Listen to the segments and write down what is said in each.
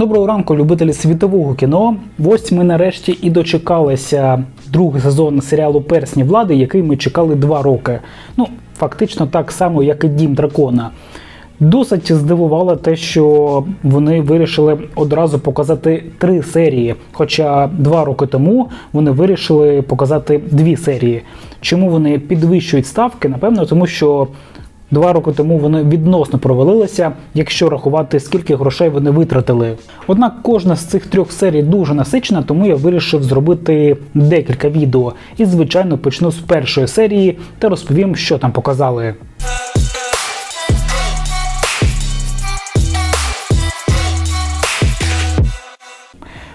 Доброго ранку, любителі світового кіно. Ось ми нарешті і дочекалися другий сезон серіалу Персні влади, який ми чекали два роки. Ну, фактично так само, як і Дім Дракона. Досить здивувало те, що вони вирішили одразу показати три серії. Хоча два роки тому вони вирішили показати дві серії. Чому вони підвищують ставки? Напевно, тому що Два роки тому вони відносно провалилися, якщо рахувати, скільки грошей вони витратили. Однак кожна з цих трьох серій дуже насичена, тому я вирішив зробити декілька відео. І, звичайно, почну з першої серії та розповім, що там показали.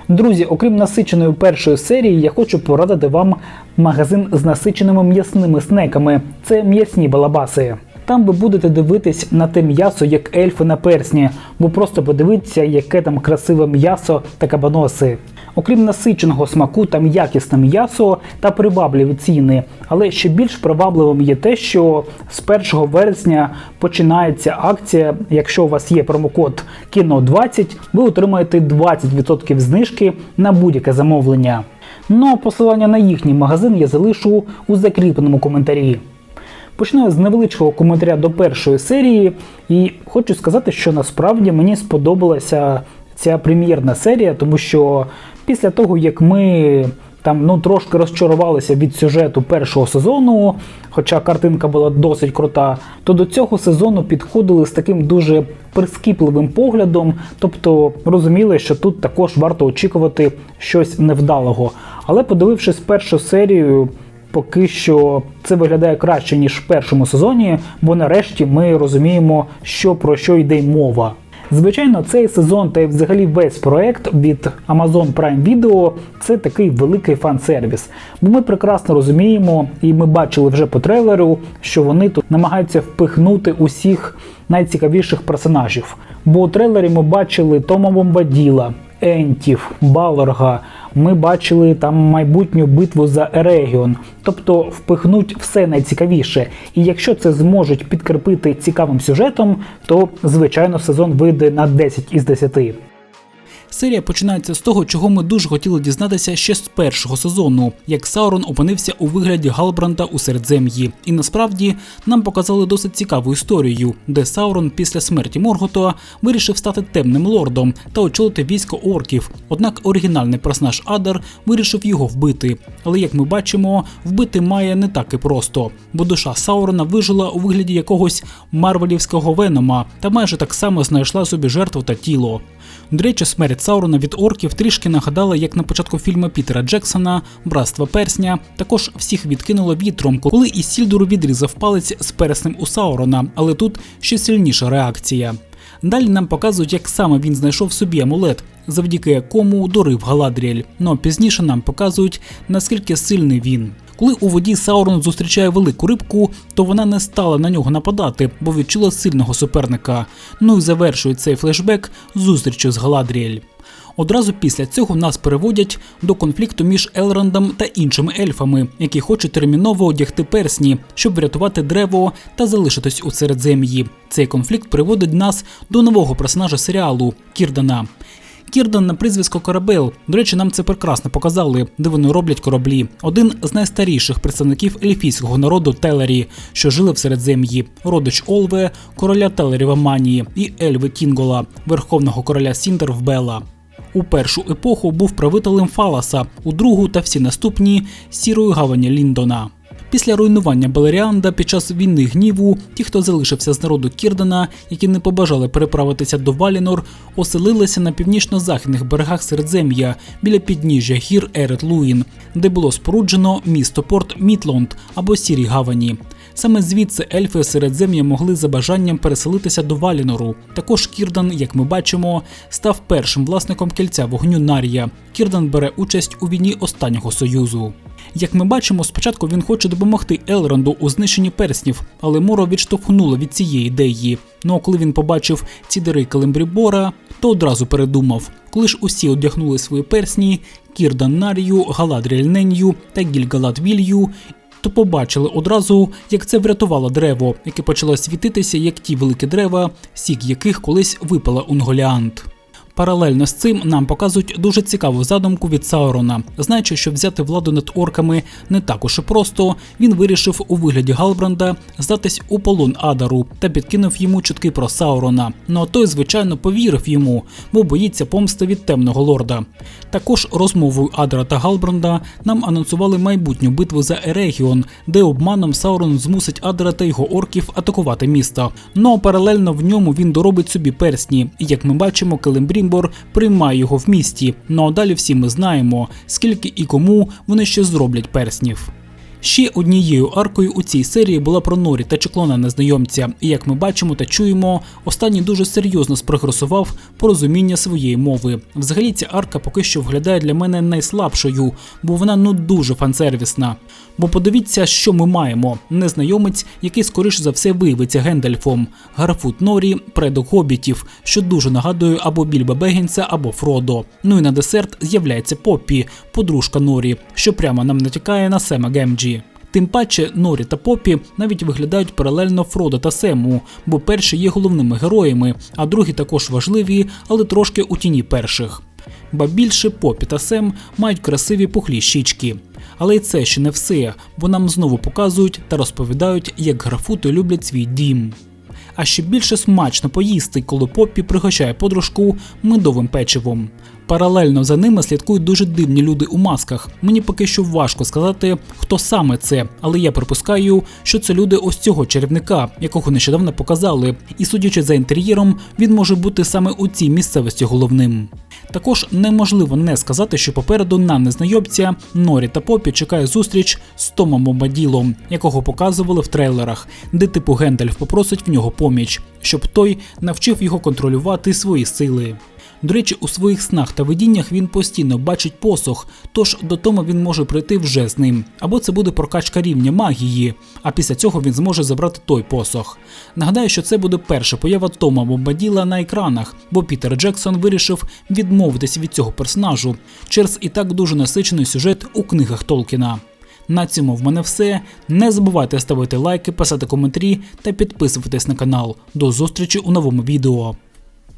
Друзі, окрім насиченої першої серії, я хочу порадити вам магазин з насиченими м'ясними снеками. Це м'ясні балабаси. Там ви будете дивитись на те м'ясо, як ельфи на персні, бо просто подивіться, яке там красиве м'ясо та кабаноси. Окрім насиченого смаку, там якісне м'ясо та привабливі ціни. Але ще більш привабливим є те, що з 1 вересня починається акція. Якщо у вас є промокод кіно 20 ви отримаєте 20% знижки на будь-яке замовлення. Ну а посилання на їхній магазин я залишу у закріпленому коментарі. Почну з невеличкого коментаря до першої серії, і хочу сказати, що насправді мені сподобалася ця прем'єрна серія, тому що після того, як ми там ну трошки розчарувалися від сюжету першого сезону, хоча картинка була досить крута, то до цього сезону підходили з таким дуже прискіпливим поглядом, тобто розуміли, що тут також варто очікувати щось невдалого. Але подивившись першу серію поки що це виглядає краще ніж в першому сезоні, бо нарешті ми розуміємо, що про що йде мова. Звичайно, цей сезон та й взагалі весь проект від Amazon Prime Video це такий великий фан-сервіс. Бо ми прекрасно розуміємо, і ми бачили вже по трейлеру, що вони тут намагаються впихнути усіх найцікавіших персонажів. Бо у трейлері ми бачили Тома Бомбаділа, Ентів, Балорга. Ми бачили там майбутню битву за Ерегіон, тобто впихнуть все найцікавіше. І якщо це зможуть підкріпити цікавим сюжетом, то звичайно сезон вийде на 10 із 10. Серія починається з того, чого ми дуже хотіли дізнатися ще з першого сезону, як Саурон опинився у вигляді Галбранта у Середзем'ї. І насправді нам показали досить цікаву історію, де Саурон після смерті Моргота вирішив стати темним лордом та очолити військо орків. Однак оригінальний персонаж Адар вирішив його вбити. Але як ми бачимо, вбити має не так і просто, бо душа Саурона вижила у вигляді якогось марвелівського венома та майже так само знайшла собі жертву та тіло. До речі, смерть Саурона від орків трішки нагадала, як на початку фільму Пітера Джексона Братство Персня також всіх відкинуло вітром, коли Ісільдур відрізав палець з перснем у Саурона, але тут ще сильніша реакція. Далі нам показують, як саме він знайшов собі амулет, завдяки якому дорив Галадріель. Ну а пізніше нам показують, наскільки сильний він. Коли у воді Саурон зустрічає велику рибку, то вона не стала на нього нападати, бо відчула сильного суперника. Ну і завершує цей флешбек зустрічю з Галадріель. Одразу після цього нас переводять до конфлікту між Елрондом та іншими ельфами, які хочуть терміново одягти персні, щоб врятувати древо та залишитись у середзем'ї. Цей конфлікт приводить нас до нового персонажа серіалу Кірдана. Кірдан на прізвисько Корабел. До речі, нам це прекрасно показали, де вони роблять кораблі. Один з найстаріших представників ельфійського народу Телері, що жили в Середзем'ї, родич Олве, короля Телері в Аманії і Ельви Кінгола, верховного короля Сіндер в Бела. У першу епоху був правителем Фаласа, у другу та всі наступні сірої гавані Ліндона. Після руйнування Балеріанда під час війни гніву, ті, хто залишився з народу Кірдена, які не побажали переправитися до Валінор, оселилися на північно-західних берегах Середзем'я біля підніжжя гір Ерет Луїн, де було споруджено місто Порт Мітлонд або Сірі Гавані. Саме звідси ельфи Середзем'я могли за бажанням переселитися до Валінору. Також Кірдан, як ми бачимо, став першим власником кільця вогню Нарія. Кірдан бере участь у війні останнього союзу. Як ми бачимо, спочатку він хоче допомогти Елронду у знищенні перснів, але Моро відштовхнуло від цієї ідеї. Ну а коли він побачив ці дири Калимбрібора, то одразу передумав. Коли ж усі одягнули свої персні, Кірдан Нарію, Галадріель Ненью та Гільгалат Вілью, то побачили одразу, як це врятувало дерево, яке почало світитися, як ті великі дерева, сік яких колись випала Унголіант. Паралельно з цим нам показують дуже цікаву задумку від Саурона. Знаючи, що взяти владу над орками не так уж і просто, він вирішив у вигляді Галбранда здатись у полон Адару та підкинув йому чутки про Саурона. Ну а той, звичайно, повірив йому, бо боїться помсти від темного лорда. Також розмовою Адара та Галбранда нам анонсували майбутню битву за Ерегіон, де обманом Саурон змусить Адара та його орків атакувати місто. Ну а паралельно в ньому він доробить собі персні, і як ми бачимо, Келембрімбор приймає його в місті. Ну а далі всі ми знаємо, скільки і кому вони ще зроблять перснів. Ще однією аркою у цій серії була про Норі та чеклона незнайомця, і як ми бачимо та чуємо, останній дуже серйозно спрогресував по розуміння своєї мови. Взагалі ця арка поки що виглядає для мене найслабшою, бо вона ну дуже фансервісна. Бо подивіться, що ми маємо: незнайомець, який скоріш за все виявиться Гендальфом, Гарфут Норі, предок гобітів, що дуже нагадує або Більба Бегінса, або Фродо. Ну і на десерт з'являється Поппі, подружка Норі, що прямо нам натякає на Сема Гемджі. Тим паче Норі та Поппі навіть виглядають паралельно Фродо та Сему, бо перші є головними героями, а другі також важливі, але трошки у тіні перших. Ба більше Поппі та Сем мають красиві пухлі щічки. Але й це ще не все, бо нам знову показують та розповідають, як графути люблять свій дім. А ще більше смачно поїсти, коли Поппі пригощає подружку медовим печивом. Паралельно за ними слідкують дуже дивні люди у масках. Мені поки що важко сказати, хто саме це, але я припускаю, що це люди ось цього чарівника, якого нещодавно показали. І судячи за інтер'єром, він може бути саме у цій місцевості головним. Також неможливо не сказати, що попереду на незнайомця Норі та Попі чекає зустріч з Томом Бомбаділом, якого показували в трейлерах, де типу Гендальф попросить в нього поміч, щоб той навчив його контролювати свої сили. До речі, у своїх снах та видіннях він постійно бачить посох, тож до Тома він може прийти вже з ним. Або це буде прокачка рівня магії, а після цього він зможе забрати той посох. Нагадаю, що це буде перша поява Тома Бомбаділа на екранах, бо Пітер Джексон вирішив відмовитись від цього персонажу через і так дуже насичений сюжет у книгах Толкіна. На цьому в мене все. Не забувайте ставити лайки, писати коментарі та підписуватись на канал. До зустрічі у новому відео.